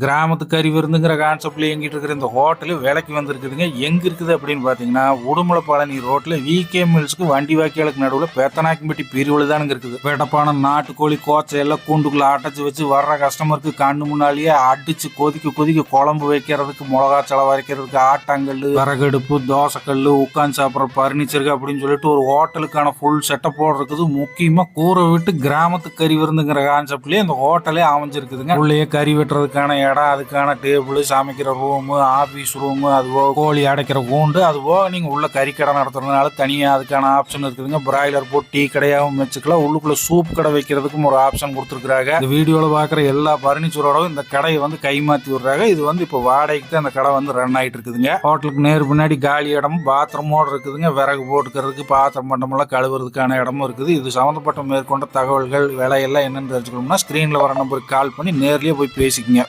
கிராமத்து கறி விருந்துங்கிற கான்செப்டில் இயங்கிட்டு இருக்கிற இந்த ஹோட்டலு விலைக்கு வந்திருக்குதுங்க. எங்கே இருக்குது அப்படின்னு பார்த்தீங்கன்னா உடுமலை பழனி விகே மில்ஸ்க்கு வண்டி வாக்கியாளுக்கு நடுவில் பெத்தனாக்கிம்பட்டி பிரிவில் தானுங்க இருக்குது. வெடப்பான நாட்டுக்கோழி கோச்சை எல்லாம் கூண்டுக்குள்ளே அடைச்சி வச்சு வர்ற கஸ்டமருக்கு கண்ணு முன்னாலேயே அடித்து கொதிக்க கொதிக்க குழம்பு வைக்கிறதுக்கு மிளகா செலவு வரைக்கிறதுக்கு ஆட்டாங்கல் விறகடுப்பு தோசைக்கல் உட்காந்து சாப்பிட்ற பர்னிச்சருக்கு அப்படின்னு சொல்லிட்டு ஒரு ஹோட்டலுக்கான ஃபுல் செட்டப்போடு இருக்குது. முக்கியமாக கூரை விட்டு கிராமத்து கறி விருந்துங்கிற கான்செப்ட்லேயே இந்த ஹோட்டலே அமைஞ்சிருக்குதுங்க. உள்ளேயே கறி வெட்டுறதுக்கான இடம் அதுக்கான டேபிள் சமைக்கிற ரூமு ஆஃபீஸ் ரூமு அதுவோ கோழி அடைக்கிற கூண்டு அது போக நீங்கள் உள்ள கறி கடை நடத்துறதுனால தனியாக அதுக்கான ஆப்ஷன் இருக்குதுங்க. பிராய்லர் போட்டு டீ கடையாகவும் வச்சுக்கலாம். உள்ளுக்குள்ளே சூப் கடை வைக்கிறதுக்கும் ஒரு ஆப்ஷன் கொடுத்துருக்குறாங்க. இந்த வீடியோவில் பார்க்குற எல்லா பர்னிச்சரோடவும் இந்த கடையை வந்து கைமாற்றி விடுறாங்க. இது வந்து இப்போ வாடகைக்கு தான் இந்த கடை வந்து ரன் ஆயிட்டு இருக்குதுங்க. ஹோட்டலுக்கு நேர் பின்னாடி காலி இடமும் பாத்ரூமோட இருக்குதுங்க. விறகு போட்டுக்கிறதுக்கு பாத்திரம் பண்டமெல்லாம் கழுவுறதுக்கான இடமும் இருக்குது. இது சம்மந்தப்பட்ட மேற்கொண்ட தகவல்கள் விலையெல்லாம் என்னென்னு தெரிஞ்சுக்கணும்னா ஸ்க்ரீனில் வர நம்பருக்கு கால் பண்ணி நேர்லேயே போய் பேசிக்கங்க.